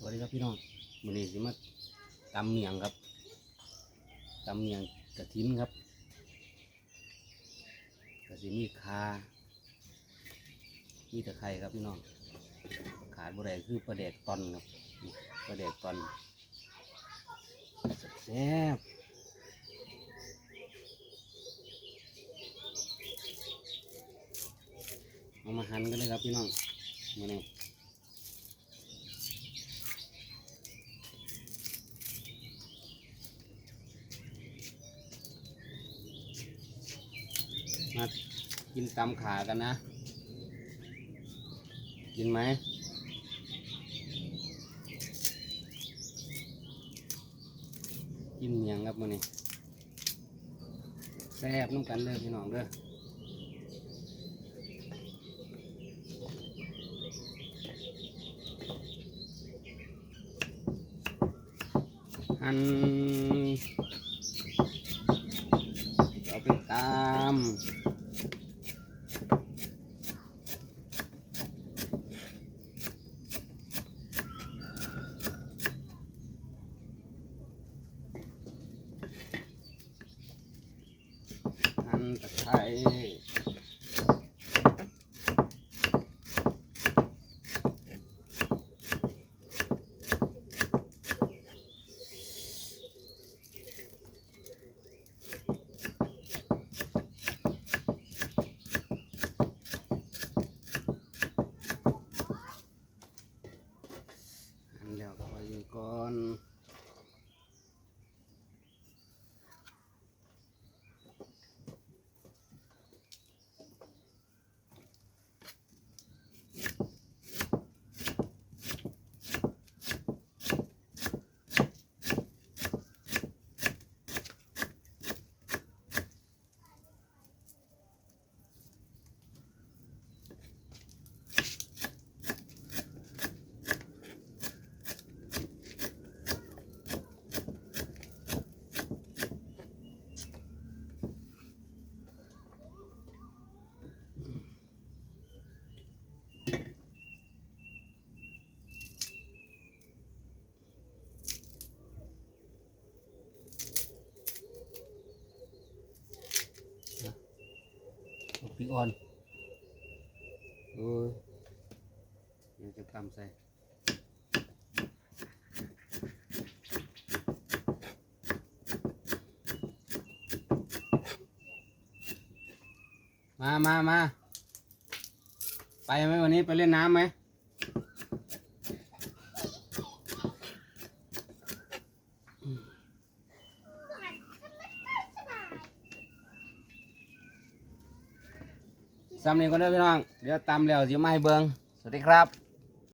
สวัสดีครับพี่น้องวันนี้สิมาตำเมียงครับตำเมียงกระถินครับกระสิมีคามีตะไคร้ครับพี่น้อง ขาดบ่ได้คือปลาแดกตอนครับปลาแดกตอนแซ่บเอามาหั่นกันเลยครับพี่น้องมาเนี่ย มากินตำขากันนะ กินไหมกินเมียงครับมันนี่แซ่บน้ำกันเลยพี่น้องเด้อหันเอาไปตาม หั่นตะไคร้หั่นแล้วก็ไปอยู่ก่อน ปีกอ่อนโอ้ยยังจะตำใส่มามามา ไปไหมวันนี้ไปเล่นน้ำไหม ซ้ำนี้ก็ได้พี่น้อง เดี๋ยวตามแล้วจะมาให้เบิงสวัสดีครับ